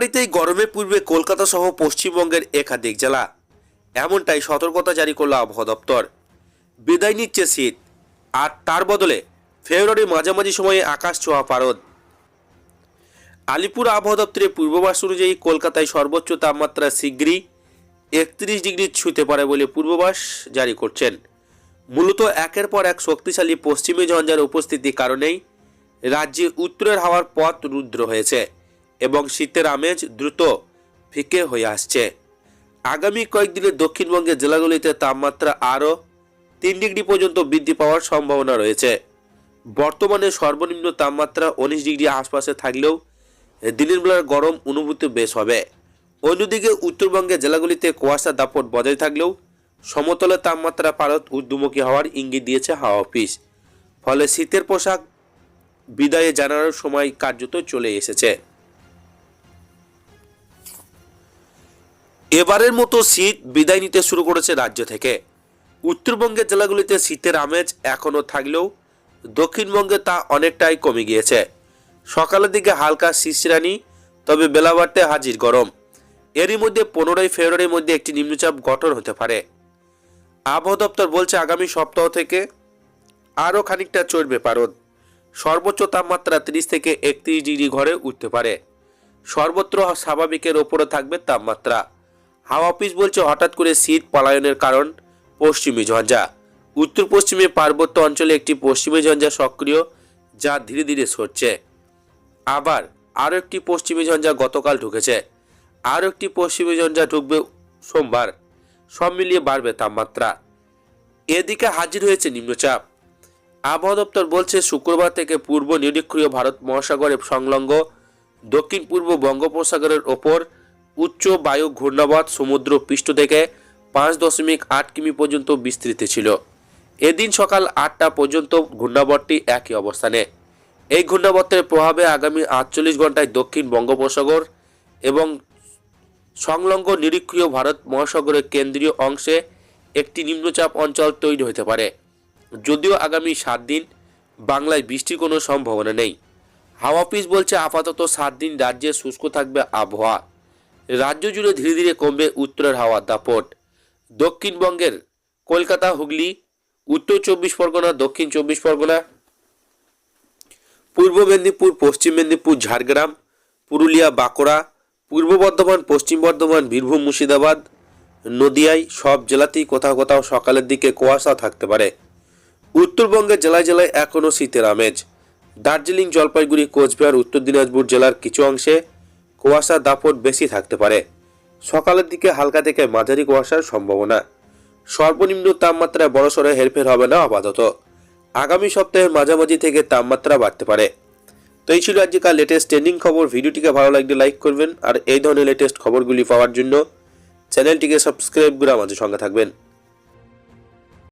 একেবারেতেই গরমে পূর্বে কলকাতা সহ পশ্চিমবঙ্গের একাধিক জেলা। এমনটাই সতর্কতা জারি করল আবহাওয়া দপ্তর। বিদায় নিচ্ছে শীত। আর তার বদলে ফেব্রুয়ারি মাঝামাঝি সময়ে আকাশ ছোঁয়া পারদ। আলিপুর আবহাওয়া দপ্তরের পূর্বাভাস অনুযায়ী কলকাতায় সর্বোচ্চ তাপমাত্রা শীঘ্রই একত্রিশ ডিগ্রি ছুঁতে পারে বলে পূর্বাভাস জারি করছেন। মূলত একের পর এক শক্তিশালী পশ্চিমী ঝঞ্ঝার উপস্থিতির কারণেই রাজ্যে উত্তরের হাওয়ার পথ রুদ্র হয়েছে। এবং শীতের আমেজ দ্রুত ফিকে হয়ে আসছে। আগামী কয়েকদিনে দক্ষিণবঙ্গের জেলাগুলিতে তাপমাত্রা আরও তিন ডিগ্রি পর্যন্ত বৃদ্ধি পাওয়ার সম্ভাবনা রয়েছে। বর্তমানে সর্বনিম্ন তাপমাত্রা উনিশ ডিগ্রি আশপাশে থাকলেও দিনের বেলার গরম অনুভূতি বেশ হবে। অন্যদিকে উত্তরবঙ্গের জেলাগুলিতে কুয়াশা দাপট বজায় থাকলেও সমতলে তাপমাত্রা পারত ঊর্ধ্বমুখী হওয়ার ইঙ্গিত দিয়েছে হাওয়া অফিস। ফলে শীতের পোশাক বিদায়ে জানানোর সময় কার্যত চলে এসেছে। এবারের মতো শীত বিদায় নিতে শুরু করেছে রাজ্য থেকে। উত্তরবঙ্গের জেলাগুলিতে শীতের আমেজ এখনও থাকলেও দক্ষিণবঙ্গে তা অনেকটাই কমে গিয়েছে। সকালের দিকে হালকা শিশিরানি, তবে বেলা বাড়তে হাজির গরম। এরই মধ্যে পনেরোই ফেব্রুয়ারির মধ্যে একটি নিম্নচাপ গঠন হতে পারে। আবহাওয়া দপ্তর বলছে, আগামী সপ্তাহ থেকে আরও খানিকটা চড়বে পারদ। সর্বোচ্চ তাপমাত্রা তিরিশ থেকে একত্রিশ ডিগ্রি ঘরে উঠতে পারে। সর্বত্র স্বাভাবিকের ওপরে থাকবে তাপমাত্রা। হাওয়া অফিস বলছে হঠাৎ করে শীত পলায়নের কারণ পশ্চিমী ঝঞ্ঝা। উত্তর পশ্চিমে পার্বত্য অঞ্চলে একটি পশ্চিমী ঝঞ্ঝা সক্রিয়, যা ধীরে ধীরে সরছে। আবার আরও একটি পশ্চিমী ঝঞ্ঝা গতকাল ঢুকেছে। আরও একটি পশ্চিমী ঝঞ্ঝা ঢুকবে সোমবার। সব মিলিয়ে বাড়বে তাপমাত্রা। এদিকে হাজির হয়েছে নিম্নচাপ। আবহাওয়া দপ্তর বলছে, শুক্রবার থেকে পূর্ব নিরক্ষীয় ভারত মহাসাগরে সংলগ্ন দক্ষিণ পূর্ব বঙ্গোপসাগরের ওপর উচ্চ বায়ু ঘূর্ণাবত সমুদ্র পৃষ্ঠ থেকে পাঁচ দশমিক আট কিমি পর্যন্ত বিস্তৃত ছিল। এদিন সকাল আটটা পর্যন্ত ঘূর্ণাবতটি একই অবস্থানে। এই ঘূর্ণাবর্তের প্রভাবে আগামী আটচল্লিশ ঘন্টায় দক্ষিণ বঙ্গোপসাগর এবং সংলগ্ন নিরীক্ষীয় ভারত মহাসাগরের কেন্দ্রীয় অংশে একটি নিম্নচাপ অঞ্চল তৈরি হতে পারে। যদিও আগামী সাত দিন বাংলায় বৃষ্টির কোনো সম্ভাবনা নেই। হাওয়া অফিস বলছে আপাতত সাত দিন রাজ্যে শুষ্ক থাকবে আবহাওয়া। রাজ্য জুড়ে ধীরে ধীরে কমবে উত্তরের হাওয়ার দাপট। দক্ষিণবঙ্গের কলকাতা, হুগলি, উত্তর চব্বিশ পরগনা, দক্ষিণ চব্বিশ পরগনা, পূর্ব মেদিনীপুর, পশ্চিম মেদিনীপুর, ঝাড়গ্রাম, পুরুলিয়া, বাঁকুড়া, পূর্ব বর্ধমান, পশ্চিম বর্ধমান, বীরভূম, মুর্শিদাবাদ, নদিয়ায় সব জেলাতেই কোথাও কোথাও সকালের দিকে কুয়াশা থাকতে পারে। উত্তরবঙ্গের জেলায় জেলায় এখনও শীতের আমেজ। দার্জিলিং, জলপাইগুড়ি, কোচবিহার, উত্তর দিনাজপুর জেলার কিছু অংশে কুয়াশার দাপট বেশি থাকতে পারে। সকালের দিকে হালকা থেকে মাঝারি কুয়াশার সম্ভাবনা। সর্বনিম্ন তাপমাত্রায় বড়সড় হেরফের হবে না আপাতত। আগামী সপ্তাহের মাঝামাঝি থেকে তাপমাত্রা বাড়তে পারে। তো এই ছিল আজকের লেটেস্ট ট্রেন্ডিং খবর। ভিডিওটিকে ভালো লাগলে লাইক করবেন। আর এই ধরনের লেটেস্ট খবরগুলি পাওয়ার জন্য চ্যানেলটিকে সাবস্ক্রাইব করে আমাদের সঙ্গে থাকবেন।